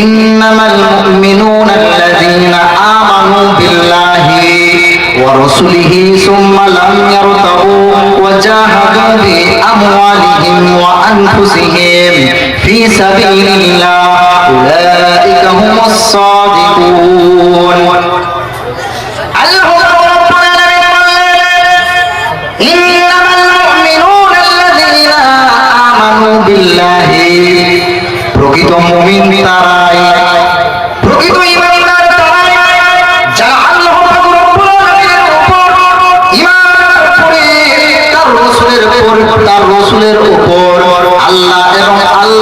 إنما المؤمنون الذين آمنوا بالله ورسله ثم لم يرتبوا وجاهدوا بأموالهم وأنفسهم في سبيل الله أولئك هم الصادقون الله رب العالمين إنما المؤمنون الذين آمنوا بالله প্রকৃত মুমিন তারাই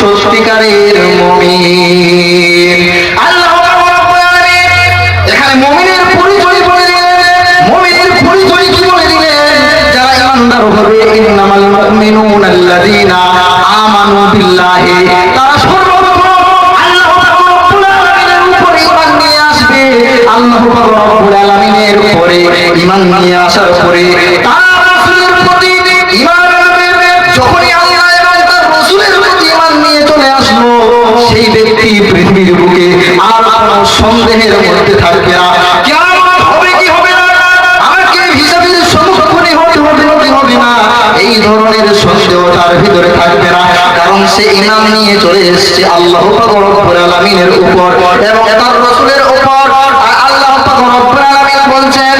সত্যিকারের মুমিন। আল্লাহ এখানে মমিনের পরিচয় বলে দিলেন। মমিনের পরিচয় কি বলে দিলেন? যারা ইমানদার হবে, ইন্নামাল মুমিনুন আল্লাযীনা আমানু বিল্লাহি সে ইমাম নিয়ে চলে এসছে আল্লাহ আলমিনের উপর এবং তার রসুলের উপর। আল্লাহ আলমিন বলছেন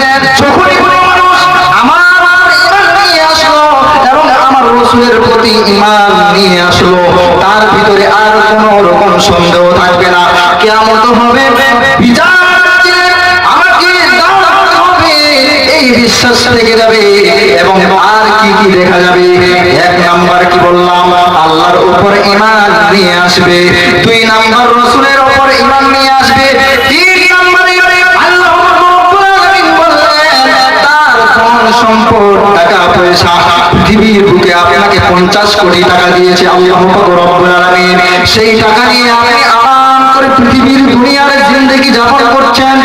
আসলো আমার প্রতি ইমান আসলো, তার ভিতরে আর কোনো রকম সন্দেহ থাকবে না। কেমন হবে বিশ্বাস থেকে যাবে এবং আর কি কি দেখা যাবে? এক নাম্বার কি বললাম? আল্লাহর উপর ইমান নিয়ে আসবে। দুই নাম্বার রসুলের উপর ইমান নিয়ে আসবে। সেই টাকা নিয়ে আপনি আরাম করে পৃথিবীর দুনিয়ার জিন্দগি যাপন করছেন।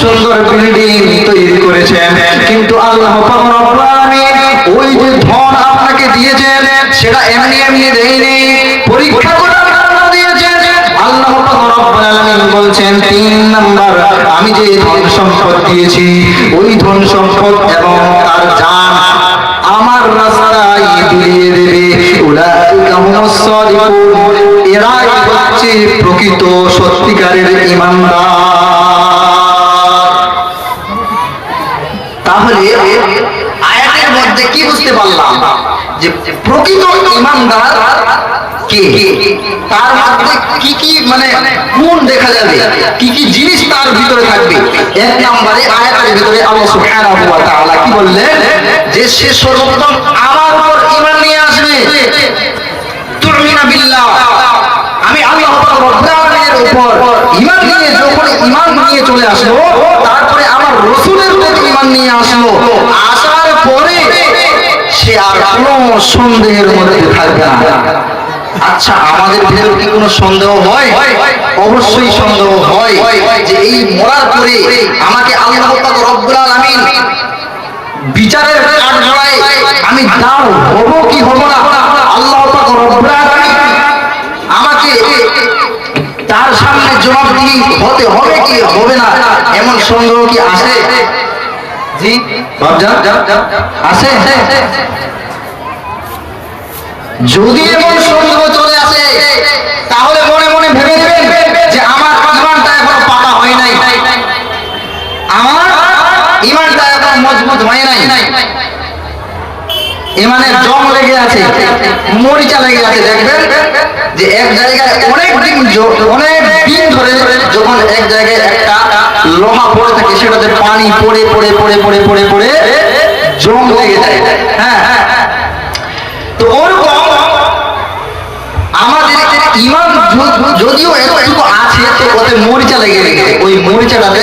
সুন্দর বিল্ডিং তৈরি করেছেন। কিন্তু আল্লাহ ওই যে ধন আপনাকে দিয়েছেন, সেটা এমনি এমনি দেয়নি। পরীক্ষা আল্লাহ বলছেন, তিন নাম্বার, আমি যে ধন সম্পদ দিয়েছি, ওই ধন সম্পদ এবং তার জান আমার রাস্তায় বিলিয়ে দেবে। এরাই হচ্ছে প্রকৃত সত্যিকারের ঈমানদার তাহলে আয়াতের মধ্যে কি বুঝতে পারলাম? যে প্রকৃত ইমানদার তার মধ্যে কি কি মানে গুণ দেখা যাবে? কি কি জিনিস তার ভিতরে থাকবে? এক নম্বরে আয়াতের ভিতরে আল্লাহ সুবহানাহু ওয়া তাআলা কি বললেন? যে সে সর্বপ্রথম আমার উপর ঈমান নিয়ে আসবে। তুমিনা বিল্লাহ। আমি আল্লাহ আলামিনের উপর। ঈমান নিয়ে যখন ঈমান নিয়ে চলে আসলো তারপরে আমার রাসূলের প্রতি ঈমান নিয়ে আসলো। আসার পরে সে আর কোনো সন্দেহের মধ্যে থাকবে না। আচ্ছা আমাদের ভিতরে কি কোনো সন্দেহ হয়? অবশ্যই সন্দেহ হয় যে এই মরার পরে আমাকে আল্লাহ রব্বুল আলামিন বিচারের কাঠগড়ায় আমি দাও হব কি হব না? আল্লাহ রব্বুল আলামিন আমাকে সামনে জবাবদিহি হতে হবে কি, হবে না? এমন সন্দেহ কি আসে? আসে? যদি এমন সন্দেহ চলে আসে, তাহলে মনে মনে ভেবে যে আমার ইমানটা এখনও পাকা হয় নাই। আমার ইমানটা এখন মজবুত হয় নাই। ইমানের জং লেগে আছে, মরিচা লেগে আছে, দেখবেন? যে এক জায়গায় অনেক দিন অনেক দিন ধরে যখন এক জায়গায় একটা পড়ে থাকে, সেটাতে পানি পড়ে পড়ে পড়ে পড়ে পড়ে পড়ে জং লেগে যায়। হ্যাঁ তো ওরকম ইমান য- যদিও একটু আছে, তো ওতে মরিচা লেগে গেছে ওই মরিচাটাতে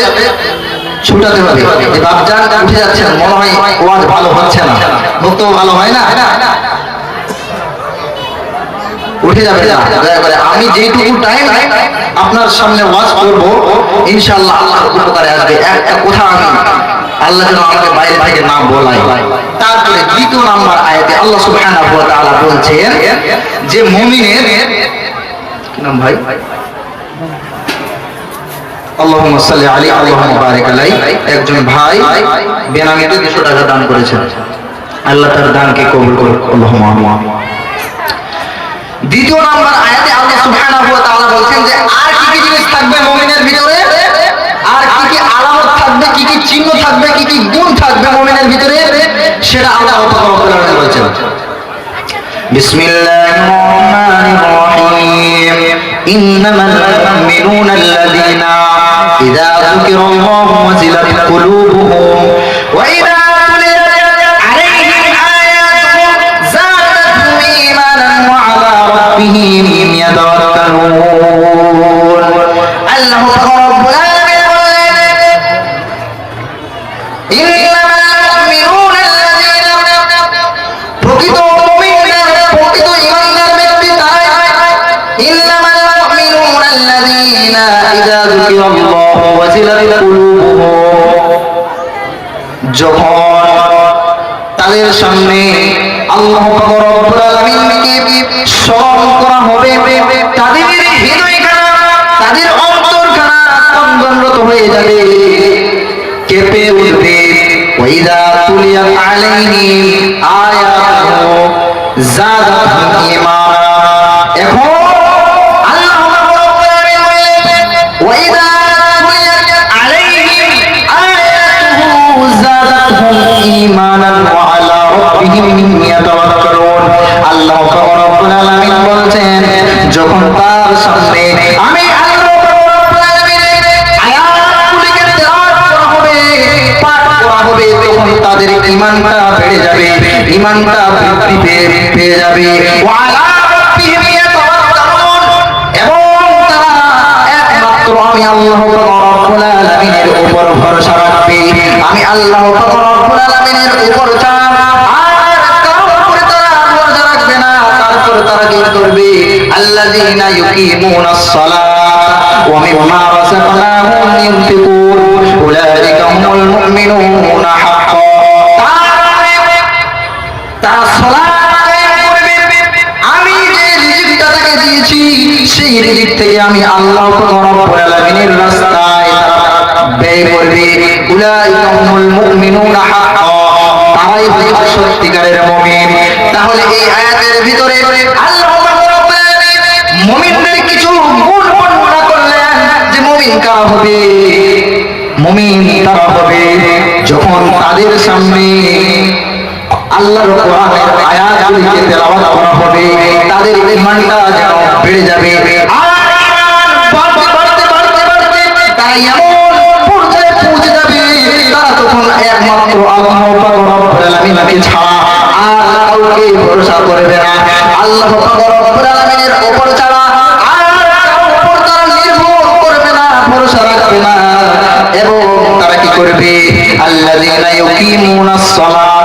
ছুটাতে হবে। যে বাপজান উঠে যাচ্ছেন, মনে হয় ওয়াজ ভালো হচ্ছে না। বক্তব্য ভালো হয় না? উঠে যাবে না। দয়া করে আমি যেটুকু টাইম আপনার সামনে ওয়াজ করব, ইনশাআল্লাহ আল্লাহর উপকারে আসবে। একটা কথা আমি আল্লাহ যেন আমাকে বাইরে না বলাই তারপরে দ্বিতীয় নাম্বার আয়াতে আল্লাহ সুবহানাহু ওয়া তাআলা বলছেন যে মুমিনের কি নাম ভাই? আল্লাহুম্মা সাল্লি আলাইহি একজন ভাই বেনামিতে 200 টাকা দান করেছেন। আল্লাহ তার দানকে কবুল করুন আল্লাহুম্মা আমিন। দ্বিতীয় নাম্বার আয়াতে আল্লাহ সুবহানাহু ওয়া তাআলা বলছেন যে, আর কি কি জিনিস থাকবে মুমিনের ভিতরে? আর কি কি আলামত থাকবে, কি কি চিহ্ন থাকবে, কি কি গুণ থাকবে মুমিনের ভিতরে? সেটা আল্লাহ তাআলা বলেছেন। বিসমিল্লাহির রহমানির রহিম। ইন্নামাল মুমিনুনা আল্লাযীনা ইযা যুকিরাল্লাহু ওয়াজিলাত কুলুবুহুম ربهم يتوكلون তুলিয়াত আলাইহিম আয়াতুহু জাদাতহুম ঈমানা এখন ইয়াতাওয়াক্কালুন আল্লাহ রাব্বুল আলামিন যখন তার সামনে আমি ঈমানটা বেড়ে যাবে ঈমানটা বৃদ্ধি পেয়ে যাবে। আমি আল্লাহ রাব্বুল আলামিনের উপর ভরসা আল্লাহ সেই রিজিক থেকে আমি আল্লাহ আলামিনের রাস্তায় ব্যয় করবে। তারাই সত্যিকারের মুমিন। তাহলে এই আয়াতের ভিতরে আল্লাহ মুমিনদের কিছু গুণ বর্ণনা করলেন যে মুমিন কারা হবে? মুমিন তারা হবে যখন তাদের সামনে আল্লাহর কোরআনের আয়াতগুলিকে তেলাওয়াত করা হবে। তাদের ঈমানটা যেন বেড়ে যাবে। আর বাড়তে বাড়তে বাড়তে বাড়তে তারা এমন পর্যায়ে পৌঁছে যাবে তারা তখন একমাত্র আল্লাহ রব্বুল আলামিনকে ছাড়া আর কাউকে ভরসা করবে না। আল্লাহ রব্বুল আলামিনের উপর ছাড়া আর কারোর উপর তারা নির্ভর করবে না ভরসা রাখবে না। এবং তারা কি করবে? আল্লাযীনা ইউকিমুনাস সালাত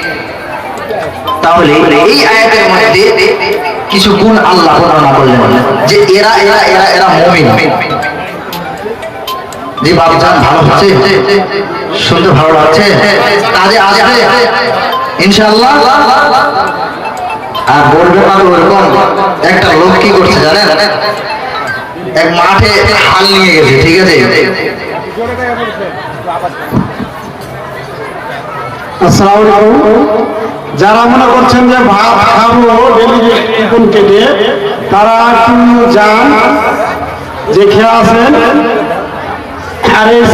তাহলে এই আয়াতের মধ্যে কিছু গুণ আল্লাহ বর্ণনা করলেন। যে এরা এরা এরা এরা মুমিন। যে বাবজান ভালো হচ্ছে শুনতে ভালো লাগছে, কাজে আসবে, ইনশাআল্লাহ। আর বলব পারো ওরকম একটা লোক কি করছে জানেন? এক মাঠে হাল নিয়ে গেছে, ঠিক আছে? আসসালামু আলাইকুম। যারা মনে করছেন যে ভাত খাব কেটে, তারা একটু যান, দেখে আসেন।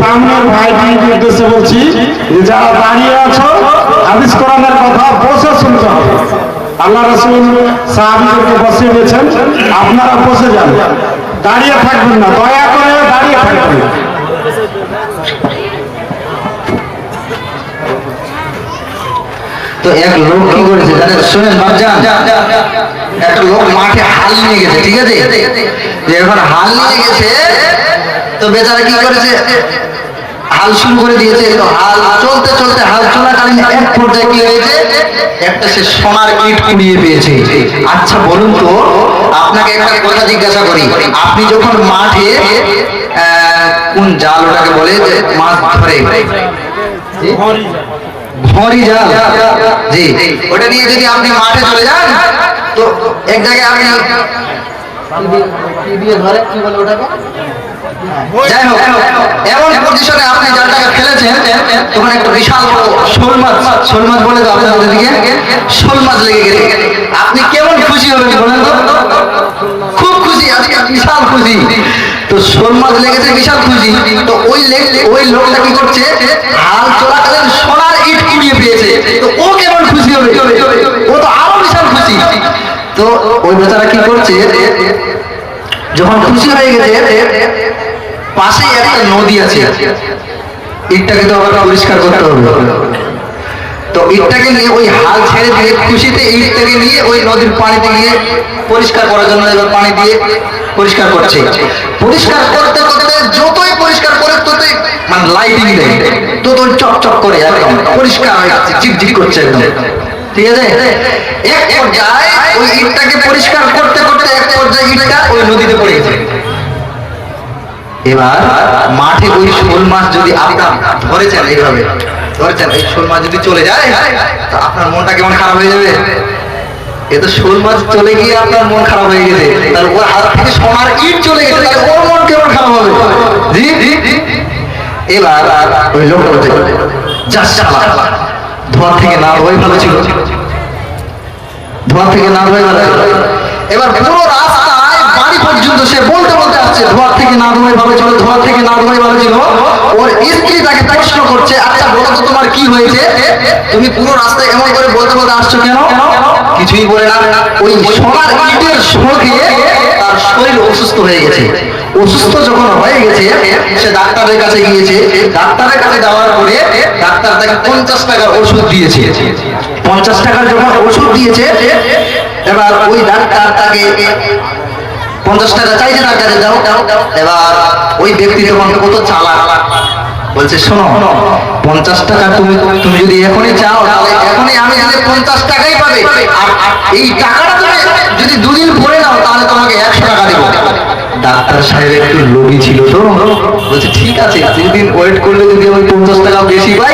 সামনের ভাইটির উদ্দেশ্যে বলছি, যে যারা দাঁড়িয়ে আছো, হাদিস কোরআনের কথা বসে শুনতে হবে। আল্লাহ রসুল সাহাবিদেরকে বসিয়ে দিয়েছেন, আপনারা বসে যান। দাঁড়িয়ে থাকবেন না, দয়া করে দাঁড়িয়ে থাকবেন তো এক লোক কি করেছে জানেন? শুনেন বাবজান একটা লোক মাঠে হাল নিয়ে গেছে ঠিক আছে? যে এখন হাল নিয়ে গেছে তো বেচারা কি করেছে? হাল শুরু করে দিয়েছে তো হাল চলতে চলতে হাল চলাকালীন এক পর্যায়ে কি হয়েছে? একটা সে সোনার ইট কুড়িয়ে পেয়েছে। আচ্ছা বলুন তো আপনাকে একটা কথা জিজ্ঞাসা করি। আপনি যখন মাঠে আহ, কোন জাল ওটাকে বলে যে মাছ ধরে। জি? ওটা নিয়ে যদি আপনি মাঠে চলে যান তো এক জায়গায় আপনি যাই হোক এমন পজিশনে আপনি জালটাকে ফেলেছেন তখন একটা বিশাল বড় শোল মাছ শোল মাছ বলে তো আপনাদের ওদিকে শোল মাছ লেগে গেলে। আপনি কেমন খুশি হবেন বলেন তো? খুব খুশি আজকে বিশাল খুশি। তো শোল মাছ লেগেছে বিশাল খুশি। তো ওই ওই লোকটা কি করছে? হাল পেয়েছে তো ও কেমন খুশি হবে? ও তো আরও বিশাল খুশি। তো ওই বেচারা কি করছে? যখন খুশি হয়ে গেছে, পাশেই একটা নদী আছে। ইটটাকে তো আবার পরিষ্কার করতে হবে। তো ইটটাকে নিয়ে ওই হাল ছেড়ে দিয়ে খুশিতে ইটটাকে নিয়ে ওই নদীর পানিতে গিয়ে পরিষ্কার করার জন্য এবার পানি দিয়ে পরিষ্কার করছে। পরিষ্কার করতে করতে যতই পরিষ্কার করে, ততই মানে লাইটিং দেয়। ততই চকচক করে একদম পরিষ্কার হয়ে যাচ্ছে ঝিকঝিক করছে একদম। ঠিক আছে? এক পর্যায়ে ওই ইটটাকে পরিষ্কার করতে করতে এক পর্যায়ে ইটটা ওই নদীতে পড়ে গেছে। এবার মাঠে ওই শোল মাছ যদি আপনার ধরেছেন এইভাবে ধরেছেন এই শোল মাছ যদি চলে যায় তো আপনার মনটা কেমন খারাপ হয়ে যাবে? এ তো শোল মাছ চলে গিয়ে আপনার মন খারাপ হয়ে গেছে। তাহলে ওর হাত থেকে সোনার ইট চলে গেছে তাহলে ওর মন কেমন খারাপ হবে? জি জি। পুরো রাস্তায় বাড়ি আচ্ছা তোমার কি হয়েছে? তুমি পুরো রাস্তায় এমন করে বলতে বলতে আসছো কেন? কিছুই বলে না। ওই সোনার শরীর অসুস্থ হয়ে গেছে। অসুস্থ যখন হয়ে গেছে ডাক্তারের কাছে গিয়েছে। ডাক্তারের কাছে যাওয়ার পরে ডাক্তার তাকে পঞ্চাশ টাকার ওষুধ দিয়েছে। পঞ্চাশ টাকার যখন ওষুধ দিয়েছে, এবার ওই ডাক্তার তাকে পঞ্চাশ টাকা চাইছে তার কাছে যাও এবার ওই ব্যক্তি তখন কত চালাক, বলছে, শোনো, পঞ্চাশ টাকা তুমি তুমি যদি এখনই চাও এখনই আমি পঞ্চাশ টাকাই পাবে। এই টাকাটা তুমি যদি দুদিন পরে নাও তাহলে তোমাকে একশো টাকা দেবো। ডাক্তার সাহেব একটু লোভী ছিল তো। বলছে, ঠিক আছে, দুদিন ওয়েট করলে যদি আমি পঞ্চাশ টাকা বেশি পাই,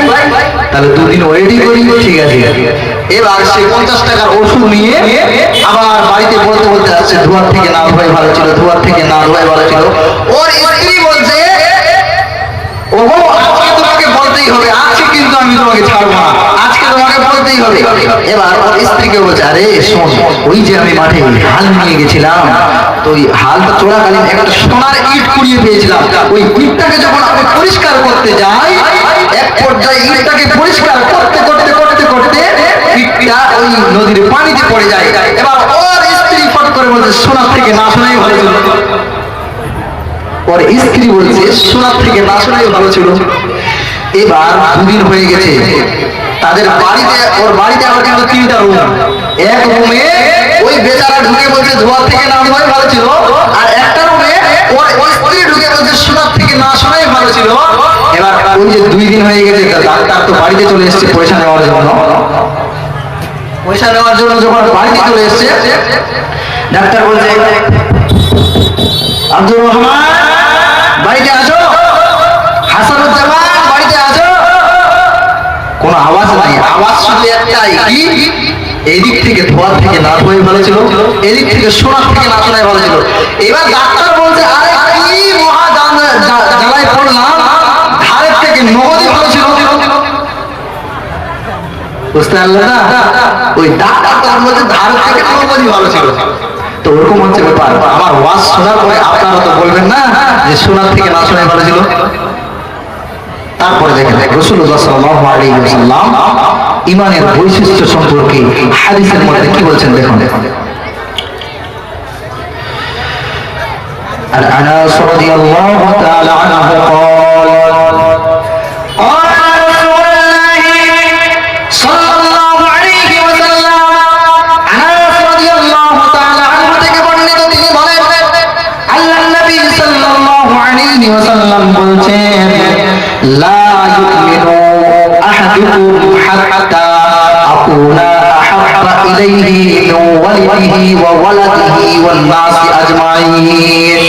তাহলে দুদিন ওয়েটই করি, ঠিক আছে। এবার সে পঞ্চাশ টাকার ওষুধ নিয়ে আবার বাড়িতে বলতে বলতে আসছে, ধোয়ার থেকে না, ধোয়াই ভালো ছিল, ধোয়ার থেকে না, ধোয়াই ভালো ছিল। ওর স্ত্রী বলছে ও আজকে তোমাকে বলতেই হবে, আজকে কিন্তু আমি তোমাকে ছাড়বো না। আজকে হবে। এবার স্ত্রীকে বলছে, আরে, শোন, ওই যে আমি মাঠে হাল নিয়ে গেছিলাম, তো ওই হালটা চলাকালীন একটা সোনার ইট কুড়িয়ে পেয়েছিলাম। ওই ইটটাকে যখন আমি পরিষ্কার করতে যাই, এক পর্যায়ে ইটটাকে পরিষ্কার করতে করতে করতে করতে ইটটা ওই নদীর পানিতে পড়ে যায়। এবার ওর স্ত্রী ফট করে বলছে, সোনার থেকে না শোনাই ভালো ছিল। ওর স্ত্রী বলছে, সোনার থেকে না শোনাই ভালো ছিল। এবার দুদিন হয়ে গেছে। তাদের বাড়িতে, ওর বাড়িতে আবার কিন্তু তিনটা রুম এক রুমে ওই বেচারা ঢুকে বলছে, ধোয়ার থেকে না ধোয়াই ভালো ছিল, আর একটা রুমে ওর ঢুকে বলছে সোনার থেকে না শোনাই ভালো ছিল। এবার ওই যে দুই দিন হয়ে গেছে ডাক্তার তো বাড়িতে চলে এসেছে পয়সা নেওয়ার জন্য। পয়সা নেওয়ার জন্য যখন বাড়িতে চলে এসেছে, ডাক্তার বলছে, আব্দুর রহমান, বাড়িতে আসো। আসো কোনো আওয়াজ নাই। আওয়াজ শুধু একটাই, কি? এদিক থেকে ধোয়ার থেকে না ধোয়াই ভালো ছিল এদিক থেকে সোনার থেকে না শোনাই ভালো ছিল এবার ডাক্তার বলছে, আরে কি মহা জ্বালায় পড়লাম। ধারের থেকে নগদই ভালো ছিল বুঝতে পারলে না? ওই ডাক্তার তখন বলছে ধারের থেকে নগদই ভালো ছিল তো ওরকম হচ্ছে ব্যাপার। আমার ওয়াজ শোনার পরে আপনারা তো বলবেন না যে শোনার থেকে না শোনাই ভালো ছিল তারপরে দেখেন রসুল্লাহ সাল্লাহ আলী সাল্লাম ইমানের বৈশিষ্ট্য সম্পর্কে হাদিসের মধ্যে কি বলছেন দেখুন। আর আনাস রাদিয়াল্লাহু তাআলা আনহু বলছেন لا يؤمن أحدكم حتى أكون أحب إليه من ولده وولده والناس أجمعين.